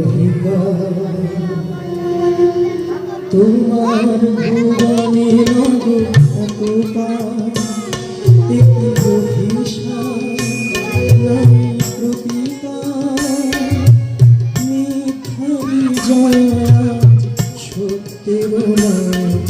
অধিকার তোমার ভুবনে রঙ অপকার জয় আজ সত্যের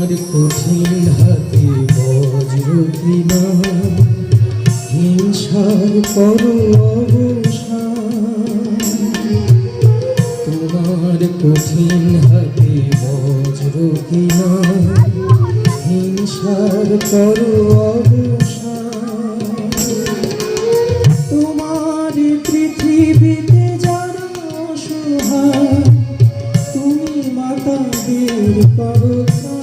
তোমার কঠিন হাতে বজ্র হিংসার তোমার কঠিন হাতে বজ্র হিংসার করো তোমার তুমি মাতাদের করো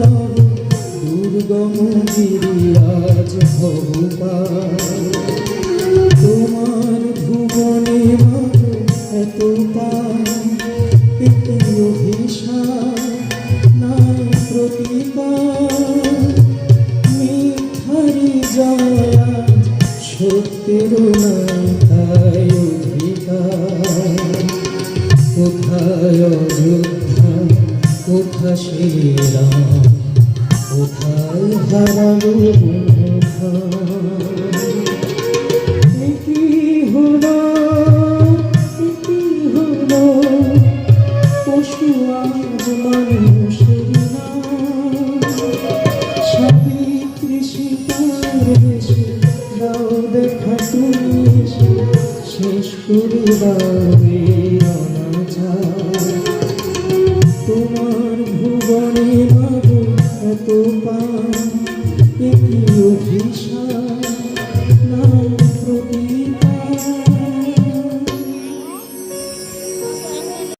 লব দুর্গম গিরিরাজ এত একটি অভিশাপ নাই প্রতিকার মিথারি জয়া সত্যের নাই কোথা কোথায় হারালো কি হলো? কি হলো? পশু আজ মানুষের সাবিত্রী সীতার বেশে দাও দেখা তুমি শেষ করে দাও এই অনাচার তোমার